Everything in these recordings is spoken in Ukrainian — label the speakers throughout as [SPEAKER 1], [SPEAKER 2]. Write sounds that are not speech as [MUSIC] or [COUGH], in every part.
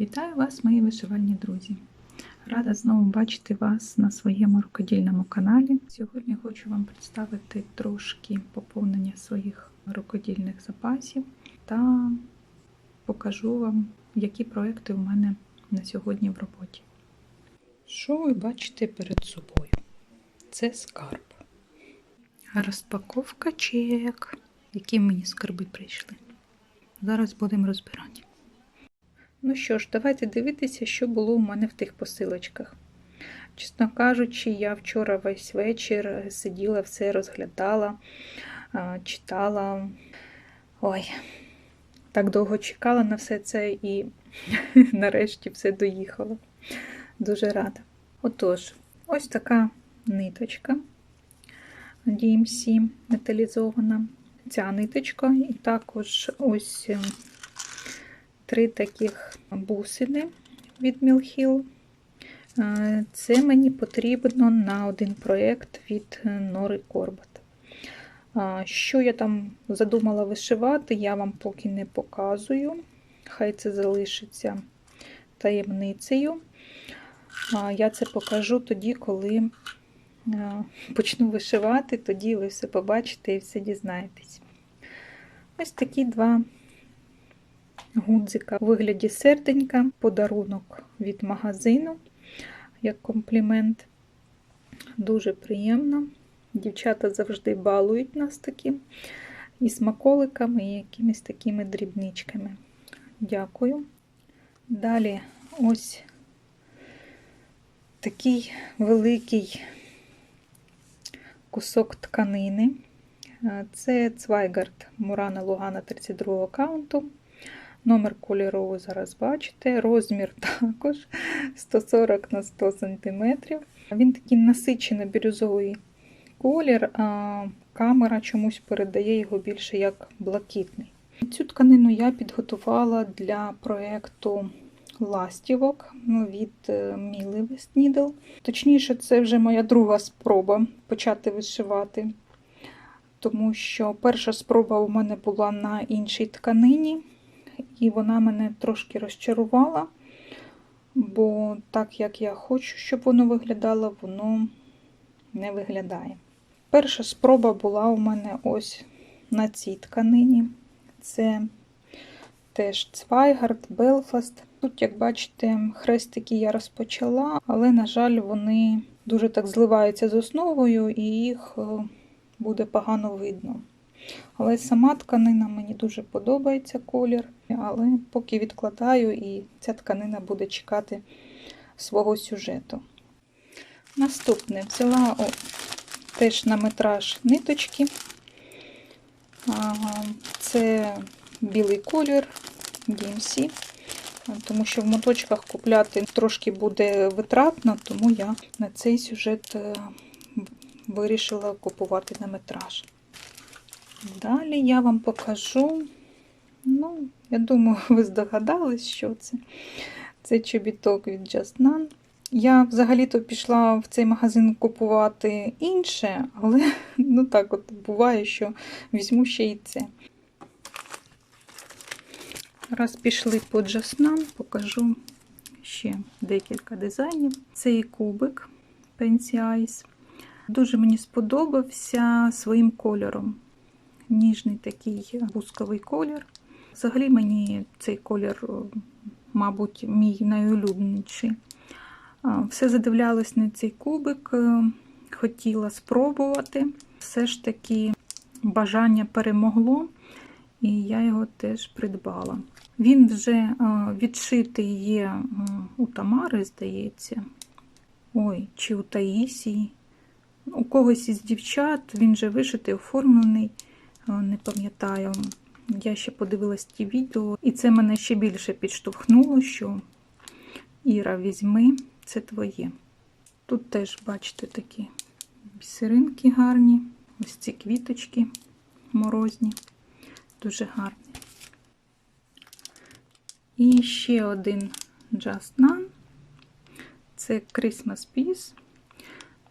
[SPEAKER 1] Вітаю вас, мої вишивальні друзі! Рада знову бачити вас на своєму рукодільному каналі. Сьогодні хочу вам представити трошки поповнення своїх рукодільних запасів та покажу вам, які проекти у мене на сьогодні в роботі. Що ви бачите перед собою? Це скарб. Розпаковка чек, які мені скарби прийшли. Зараз будемо розбирати. Ну що ж, давайте дивитися, що було у мене в тих посилочках. Чесно кажучи, я вчора весь вечір сиділа, все розглядала, читала. Ой, так довго чекала на все це і [LAUGHS] нарешті все доїхало. Дуже рада. Отож, ось така ниточка DMC металізована. Ця ниточка, і також ось три таких бусини від Мілхіл. Це мені потрібно на один проєкт від Нори Корбат. Що я там задумала вишивати, я вам поки не показую. Хай це залишиться таємницею. Я це покажу тоді, коли почну вишивати, тоді ви все побачите і все дізнаєтесь. Ось такі два гудзика у вигляді серденька, подарунок від магазину, як комплімент. Дуже приємно. Дівчата завжди балують нас таким і смаколиками, і якимись такими дрібничками. Дякую. Далі ось такий великий кусок тканини. Це Цвайгард Мурана Лугана 32 аккаунту. Номер кольору зараз бачите. Розмір [LAUGHS] також 140 на 100 см. Він такий насичено бірюзовий колір, а камера чомусь передає його більше як блакитний. Цю тканину я підготувала для проєкту ластівок від Міли Вестнідл. Точніше, це вже моя друга спроба почати вишивати, тому що перша спроба у мене була на іншій тканині, і вона мене трошки розчарувала, бо так як я хочу, щоб воно виглядало, воно не виглядає. Перша спроба була у мене ось на цій тканині. Це теж Цвайгард, Белфаст. Тут, як бачите, хрестики я розпочала, але, на жаль, вони дуже так зливаються з основою і їх буде погано видно. Але сама тканина мені дуже подобається колір, але поки відкладаю, і ця тканина буде чекати свого сюжету. Наступне взяла о, теж на метраж ниточки. Це білий колір DMC, тому що в моточках купляти трошки буде витратно, тому я на цей сюжет вирішила купувати на метраж. Далі я вам покажу, ну, я думаю, [LAUGHS] ви здогадались, що це. Це чобіток від Just None. Я взагалі-то пішла в цей магазин купувати інше, але [LAUGHS] ну так от буває, що візьму ще й це. Раз пішли по None, покажу ще декілька дизайнів. Цей кубик Fancy Ice. Дуже мені сподобався своїм кольором. Ніжний такий бусковий колір. Взагалі мені цей колір, мабуть, мій найулюбленіший. Все задивлялось на цей кубик, хотіла спробувати. Все ж таки бажання перемогло, і я його теж придбала. Він вже відшитий є у Тамари, здається. Ой, чи у Таїсії. У когось із дівчат він вже вишитий, оформлений, не пам'ятаю. Я ще подивилась ті відео, і це мене ще більше підштовхнуло, що Іра, візьми, це твоє. Тут теж, бачите, такі бісеринки гарні, ось ці квіточки морозні, дуже гарні. І ще один Just None. Це Christmas Piece.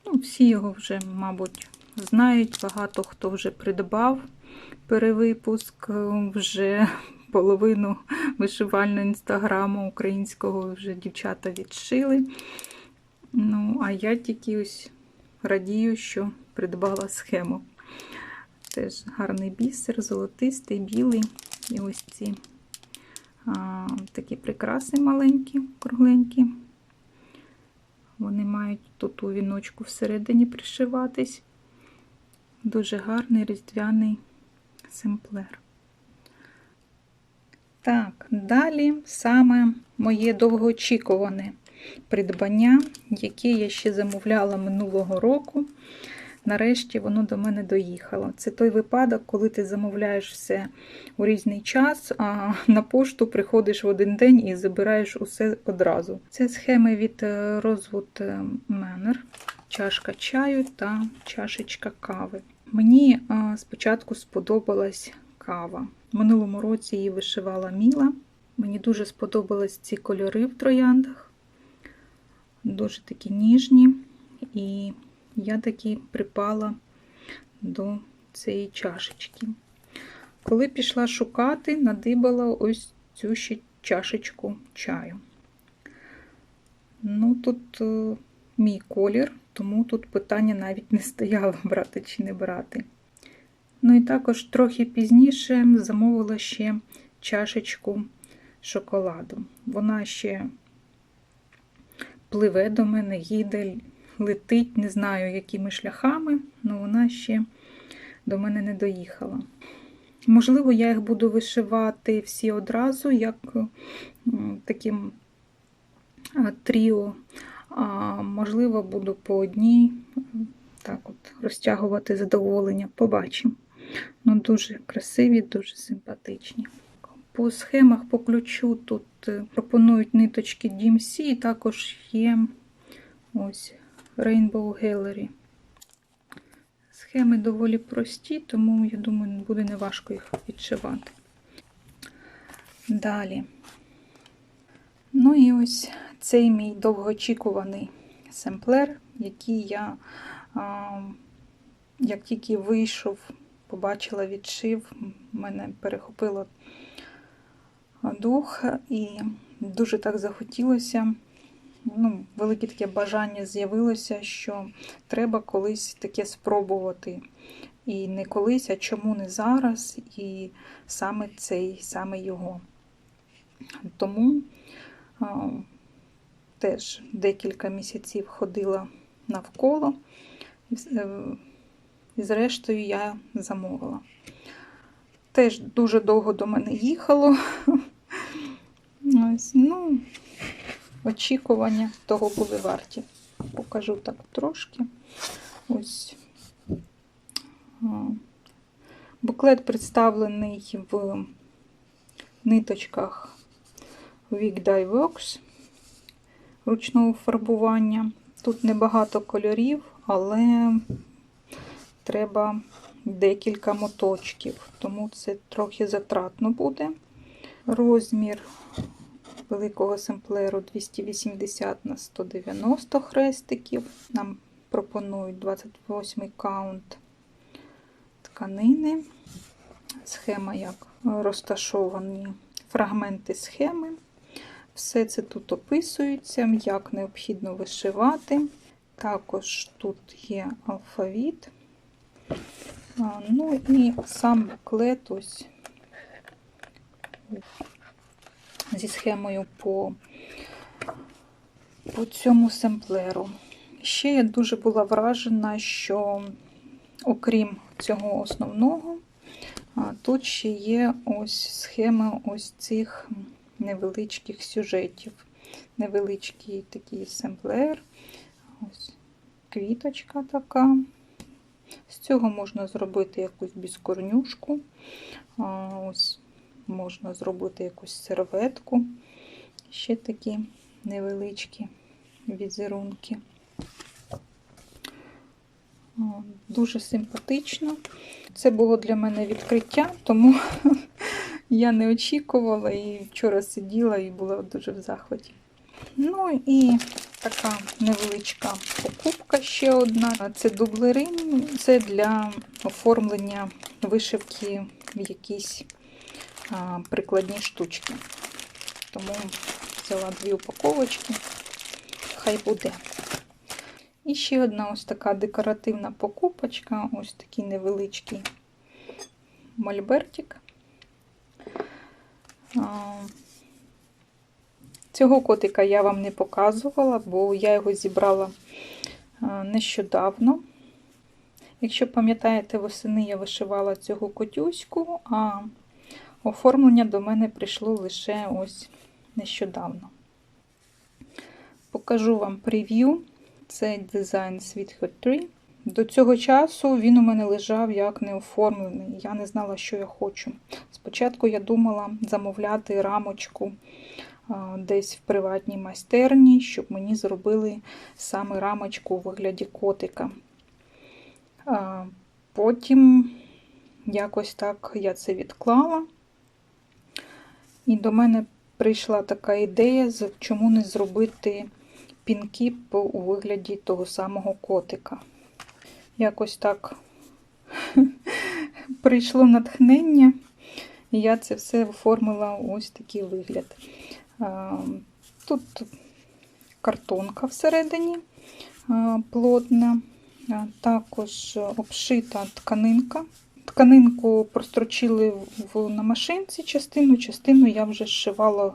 [SPEAKER 1] Ну, Всі його вже, мабуть, знають, багато хто вже придбав перевипуск, вже [LAUGHS] половину вишивального інстаграму українського вже дівчата відшили. Ну, а я тільки ось радію, що придбала схему. Теж гарний бісер, золотистий, білий. І ось ці а, такі прикраси маленькі, кругленькі. Вони мають тут у віночку всередині пришиватись. Дуже гарний різдвяний семплер. Так, далі саме моє довгоочікуване придбання, яке я ще замовляла минулого року. Нарешті воно до мене доїхало. Це той випадок, коли ти замовляєш все у різний час, а на пошту приходиш в один день і забираєш усе одразу. Це схеми від е, Rosewood Manor, чашка чаю та чашечка кави. Мені спочатку сподобалась кава. Минулому році її вишивала Міла. Мені дуже сподобались ці кольори в трояндах. Дуже такі ніжні. І я таки припала до цієї чашечки. Коли пішла шукати, надибала ось цю ще чашечку чаю. Ну, тут е, мій колір, тому тут питання навіть не стояло, [LAUGHS] брати чи не брати. Ну і також трохи пізніше замовила ще чашечку шоколаду. Вона ще пливе до мене, їде, летить, не знаю, якими шляхами, але вона ще до мене не доїхала. Можливо, я їх буду вишивати всі одразу, як таким тріо, а можливо, буду по одній так от розтягувати задоволення. Побачимо. Ну, Дуже красиві, дуже симпатичні. По схемах по ключу тут е, пропонують ниточки DMC, і також є ось Rainbow Gallery. Схеми доволі прості, тому, я думаю, буде неважко їх відшивати. Далі. Ну і ось цей мій довгоочікуваний семплер, який я, як тільки вийшов, побачила, відшив, мене перехопило дух, і дуже так захотілося. Ну, Велике таке бажання з'явилося, що треба колись таке спробувати. І не колись, а чому не зараз, і саме цей, саме його. Тому теж декілька місяців ходила навколо, е, і зрештою я замовила. Теж дуже довго до мене їхало. Ось, ну, очікування того були варті. Покажу так трошки. Ось буклет представлений в ниточках Dye Works ручного фарбування. Тут небагато кольорів, але треба декілька моточків, тому це трохи затратно буде. Розмір великого семплеру 280 на 190 хрестиків. Нам пропонують 28 каунт тканини. Схема, як розташовані фрагменти схеми. Все це тут описується, як необхідно вишивати. Також тут є алфавіт. Ну і сам буклет ось зі схемою по, по цьому семплеру. Ще я дуже була вражена, що, окрім цього основного, тут ще є ось схема ось цих невеличких сюжетів. Невеличкий такий семплер, ось квіточка така. З цього можна зробити якусь біскорнюшку, ось можна зробити якусь серветку, ще такі невеличкі візерунки. Дуже симпатично. Це було для мене відкриття, тому [LAUGHS] я не очікувала і вчора сиділа і була дуже в захваті. Ну і така невеличка покупка ще одна. Це дублери, це для оформлення вишивки в якісь а, прикладні штучки. Тому взяла дві упаковочки, хай буде. І ще одна ось така декоративна покупочка, ось такий невеличкий мольбертик. Цього котика я вам не показувала, бо я його зібрала нещодавно. Якщо пам'ятаєте, восени я вишивала цього котюську, а оформлення до мене прийшло лише ось нещодавно. Покажу вам прев'ю. Це дизайн Sweet Hot 3. До цього часу він у мене лежав як не оформлений. Я не знала, що я хочу. Спочатку я думала замовляти рамочку десь в приватній майстерні, щоб мені зробили саме рамочку у вигляді котика. Потім якось так я це відклала. І до мене прийшла така ідея, чому не зробити пінкіп у вигляді того самого котика. Якось так [LAUGHS] прийшло натхнення, і я це все оформила ось такий вигляд. Тут картонка всередині плотна, також обшита тканинка. Тканинку прострочили на машинці частину, частину я вже зшивала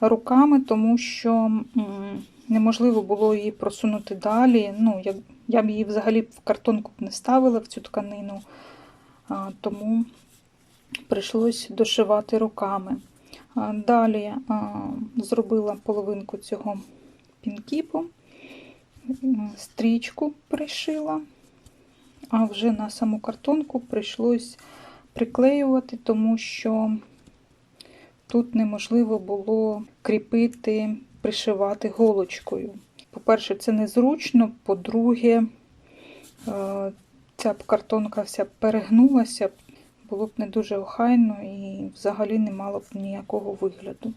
[SPEAKER 1] руками, тому що неможливо було її просунути далі. Ну, я, б її взагалі в картонку не ставила в цю тканину, тому прийшлось дошивати руками. Далі зробила половинку цього пінкіпу, стрічку пришила, а вже на саму картонку прийшлось приклеювати, тому що тут неможливо було кріпити пришивати голочкою. По-перше, це незручно, по-друге, е, ця б картонка вся перегнулася, було б не дуже охайно і взагалі не мало б ніякого вигляду.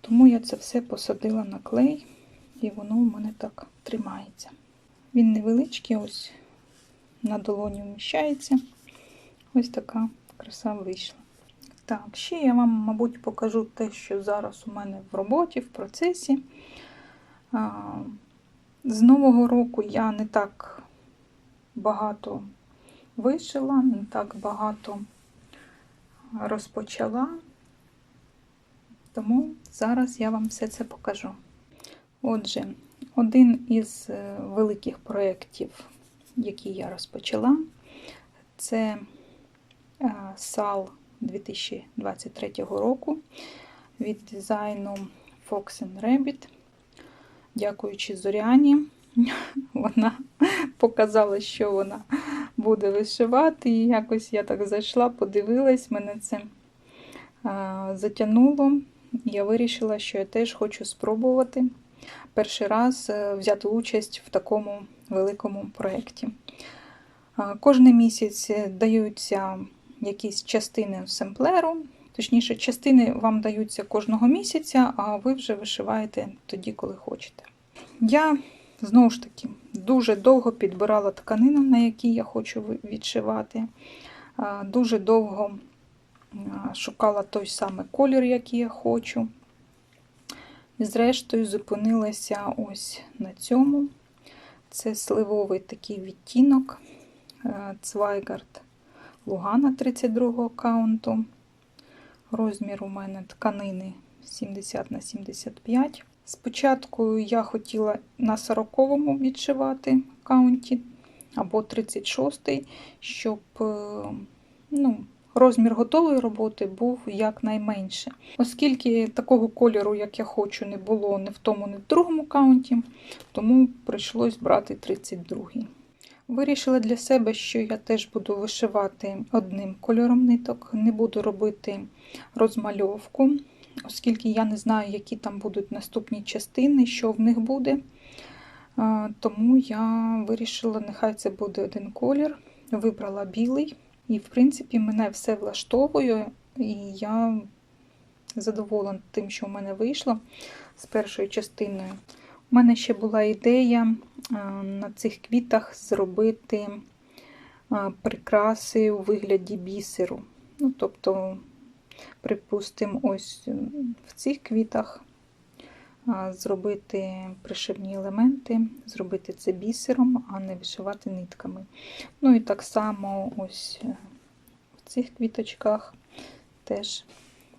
[SPEAKER 1] Тому я це все посадила на клей, і воно у мене так тримається. Він невеличкий, ось на долоні вміщається. Ось така краса вийшла. Так, ще я вам, мабуть, покажу те, що зараз у мене в роботі, в процесі. З Нового року я не так багато вишила, не так багато розпочала, тому зараз я вам все це покажу. Отже, один із е, великих проєктів, які я розпочала, це е, сал 2023 року від дизайну Fox and Rabbit. Дякуючи Зоряні, [LAUGHS] вона показала, що вона буде вишивати. І якось я так зайшла, подивилась, мене це затягнуло. Я вирішила, що я теж хочу спробувати перший раз е, взяти участь в такому великому проєкті. Кожен місяць даються якісь частини семплеру. Точніше, частини вам даються кожного місяця, а ви вже вишиваєте тоді, коли хочете. Я, знову ж таки, дуже довго підбирала тканину, на якій я хочу відшивати. Дуже довго шукала той самий колір, який я хочу. І зрештою, зупинилася ось на цьому. Це сливовий такий відтінок Цвайгард Лугана 32 каунту. Розмір у мене тканини 70 на 75. Спочатку я хотіла на 40-му відшивати каунті або 36-й, щоб е, ну, розмір готової роботи був якнайменше. Оскільки такого кольору, як я хочу, не було ні в тому, ні в другому каунті, тому прийшлось брати 32-й. Вирішила для себе, що я теж буду вишивати одним кольором ниток, не буду робити розмальовку, оскільки я не знаю, які там будуть наступні частини, що в них буде. Тому я вирішила, нехай це буде один колір. Вибрала білий, і, в принципі, мене все влаштовує, і я задоволена тим, що в мене вийшло з першою частиною. У мене ще була ідея на цих квітах зробити прикраси у вигляді бісеру. Ну, Тобто припустимо, ось в цих квітах зробити пришивні елементи, зробити це бісером, а не вишивати нитками. Ну і так само ось е, в цих квіточках теж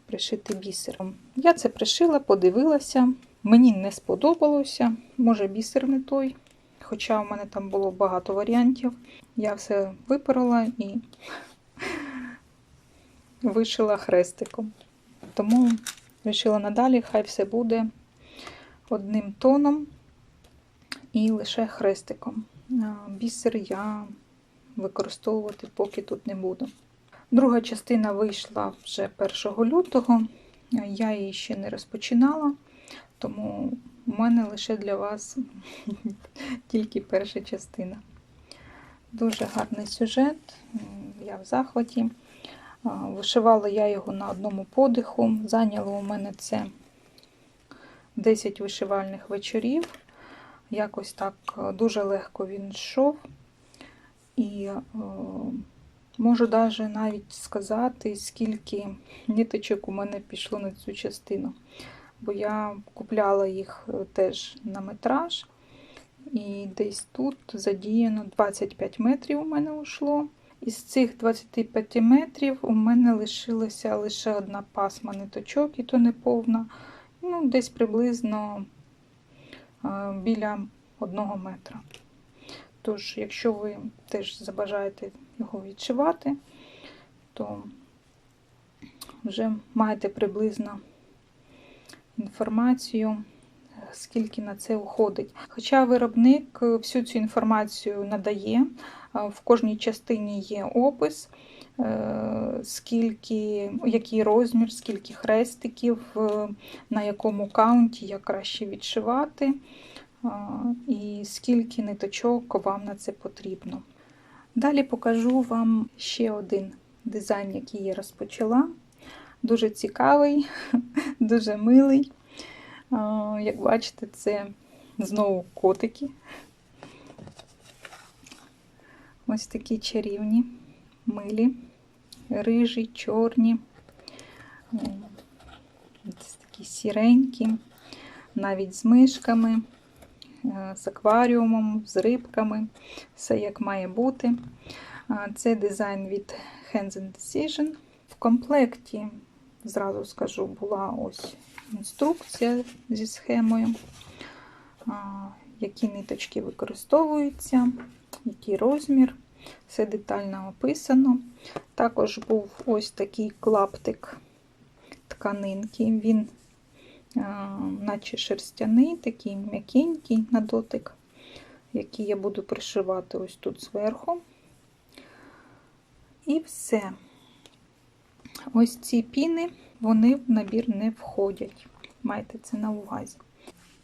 [SPEAKER 1] пришити бісером. Я це пришила, подивилася, мені не сподобалося, може бісер не той. Хоча в мене там було багато варіантів. Я все випорола і вишила хрестиком. Тому вирішила надалі, хай все буде одним тоном і лише хрестиком. Бісер я використовувати поки тут не буду. Друга частина вийшла вже 1 лютого. Я її ще не розпочинала, тому у мене лише для вас [LAUGHS] тільки перша частина. Дуже гарний сюжет, я в захваті. Вишивала я його на одному подиху. Зайняло у мене це 10 вишивальних вечорів. Якось так е, дуже легко він йшов. І е, можу даже навіть сказати, скільки ниточок у мене пішло на цю частину. Бо я купляла їх е, теж на метраж. І десь тут задіяно 25 метрів у мене ушло. Із цих 25 метрів у мене лишилася лише одна пасма ниточок, і то не повна. Ну, десь приблизно е, біля одного метра. Тож, якщо ви теж забажаєте його відшивати, то вже маєте приблизно інформацію, скільки на це уходить. Хоча виробник е, всю цю інформацію надає, в кожній частині є опис, е, скільки, який розмір, скільки хрестиків, е, на якому каунті як краще відшивати, і скільки ниточок вам на це потрібно. Далі покажу вам ще один дизайн, який я розпочала. Дуже цікавий, [LAUGHS] дуже милий. Як бачите, це знову котики. Ось такі чарівні, милі, рижі, чорні, ось такі сіренькі, навіть з мишками, е, з акваріумом, з рибками, все як має бути. Це дизайн від Hands and Decision. В комплекті, зразу скажу, була ось інструкція зі схемою, які ниточки використовуються, який розмір, все детально описано. Також був ось такий клаптик тканинки. Він, наче шерстяний, такий м'якенький на дотик, який я буду пришивати ось тут зверху. І все. Ось ці піни, вони в набір не входять. Майте це на увазі.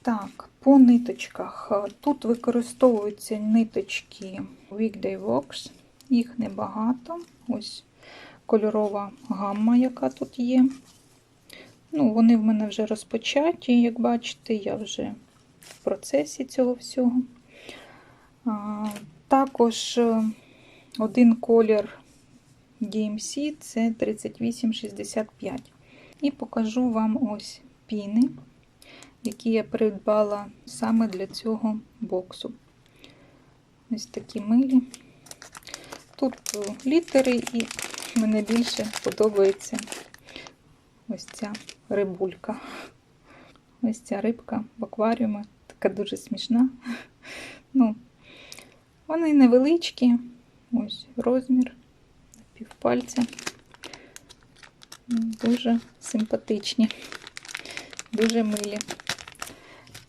[SPEAKER 1] Так, по ниточках. Тут використовуються ниточки Weekday Works. Їх небагато. Ось кольорова гамма, яка тут є. Ну, Вони в мене вже розпочаті, як бачите, я вже в процесі цього всього. А, Також е, один колір DMC це 3865. І покажу вам ось піни, які я придбала саме для цього боксу. Ось такі милі. Тут літери, і мене більше подобається ось ця рибулька. Ось ця рибка в акваріумі, така дуже смішна. [LAUGHS] Ну, Вони невеличкі, ось розмір півпальця. Дуже симпатичні, дуже милі.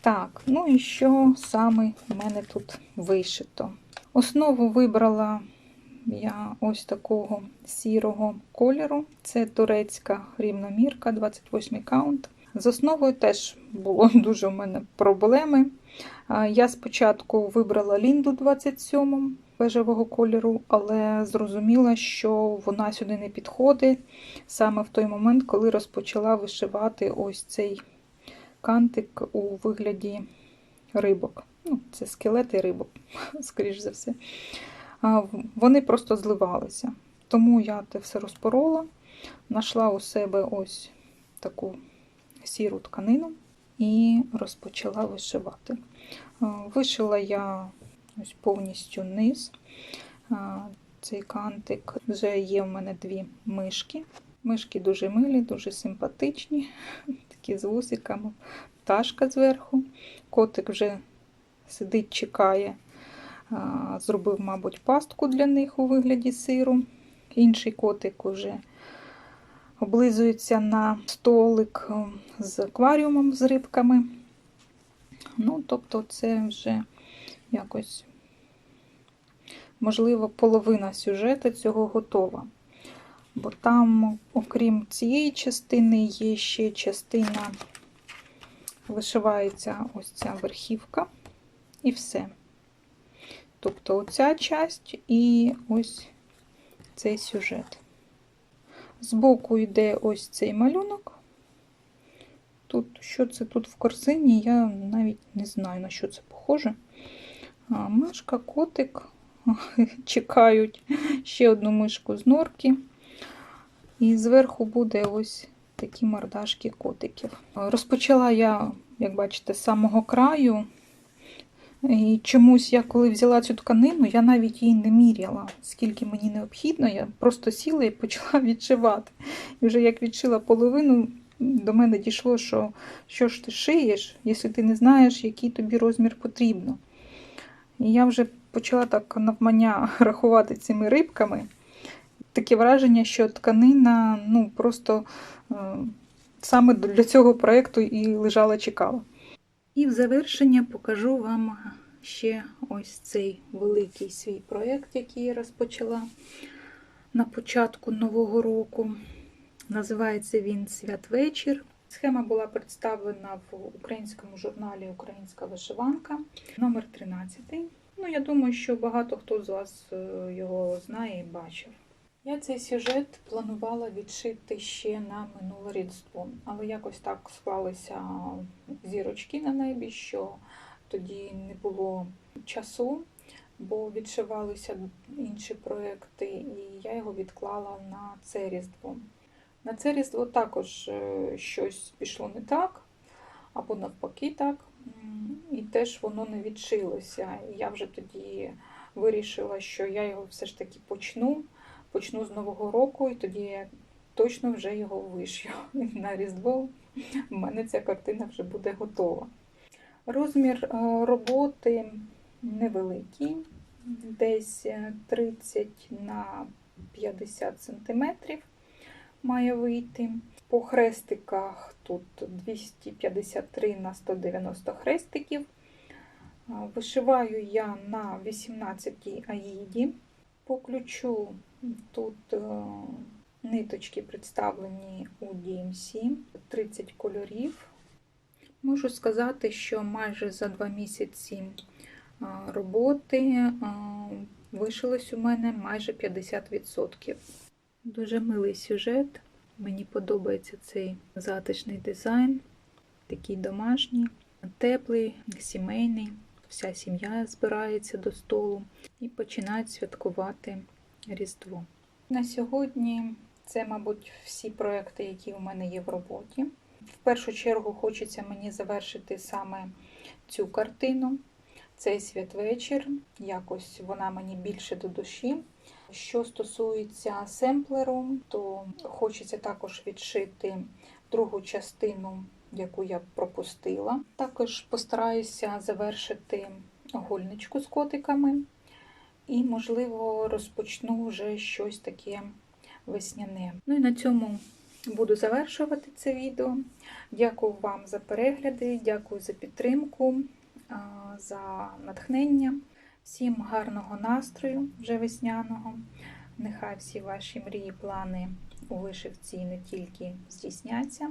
[SPEAKER 1] Так, ну і що саме в мене тут вишито? Основу вибрала я ось такого сірого кольору. Це турецька рівномірка, 28 каунт. З основою теж було [LAUGHS] дуже у мене проблеми. Я спочатку вибрала Лінду 27 бежевого кольору, але зрозуміла, що вона сюди не підходить саме в той момент, коли розпочала вишивати ось цей кантик у вигляді рибок. Ну, Це скелети рибок, [LAUGHS] скоріш за все. Вони просто зливалися. Тому я це все розпорола Знайшла у себе ось таку сіру тканину і розпочала вишивати. Е, Вишила я ось повністю низ. Е, Цей кантик вже є в мене дві мишки. Мишки дуже милі, дуже симпатичні, [LAUGHS] такі з вусиками, пташка зверху. Котик вже сидить, чекає. Зробив, мабуть, пастку для них у вигляді сиру. Інший котик уже облизується на столик е, з акваріумом з рибками. Ну, тобто, це вже якось, можливо, половина сюжету цього готова. Бо там, окрім цієї частини, є ще частина, вишивається ось ця верхівка і все. Тобто оця часть і ось цей сюжет. Збоку йде ось цей малюнок. Тут, що це тут в корзині, я навіть не знаю, на що це похоже. А, мишка, котик [LAUGHS] чекають ще одну мишку з норки. І зверху буде ось такі мордашки котиків. Розпочала я, як бачите, з самого краю. І чомусь я, коли взяла цю тканину, я навіть її не міряла, скільки мені необхідно. Я просто сіла і почала [LAUGHS] відшивати. І вже як відшила половину, до мене дійшло, що що ж ти шиєш, якщо ти не знаєш, який тобі розмір потрібно. І я вже почала так навмання [LAUGHS] рахувати цими рибками. Таке враження, що тканина ну, просто е, саме для цього проєкту і лежала чекала. І в завершення покажу вам ще ось цей великий свій проєкт, який я розпочала на початку нового року. Називається він Святвечір. Схема була представлена в українському журналі Українська вишиванка номер 13 Ну, я думаю, що багато хто з вас е, його знає і бачив. Я цей сюжет планувала відшити ще на минуле різдво, але якось так склалися зірочки на небі, що тоді не було часу, бо відшивалися інші проекти, і я його відклала на це різдво. На це різдво також е, щось пішло не так, або навпаки, так, і теж воно не відшилося. Я вже тоді вирішила, що я його все ж таки почну почну з Нового року, і тоді я точно вже його вишью. [LAUGHS] На Різдво в мене ця картина вже буде готова. Розмір е, роботи невеликий, десь 30 на 50 см має вийти. По хрестиках тут 253 на 190 хрестиків. Е, вишиваю я на 18 аїді. По ключу Тут е, ниточки представлені у DMC, 30 кольорів. Можу сказати, що майже за два місяці е, роботи е, вишилось у мене майже 50%. Дуже милий сюжет. Мені подобається цей затишний дизайн, такий домашній, теплий, сімейний. Вся сім'я збирається до столу і починають святкувати Різдво. На сьогодні це, мабуть, всі проекти, які у мене є в роботі. В першу чергу хочеться мені завершити саме цю картину, цей святвечір. Якось вона мені більше до душі. Що стосується семплеру, то хочеться також відшити другу частину, яку я пропустила. Також постараюся завершити гольничку з котиками. І, можливо, розпочну вже щось таке весняне. Ну і на цьому буду завершувати це відео. Дякую вам за перегляди, дякую за підтримку, за натхнення. Всім гарного настрою, вже весняного. Нехай всі ваші мрії, плани у вишивці не тільки здійсняться.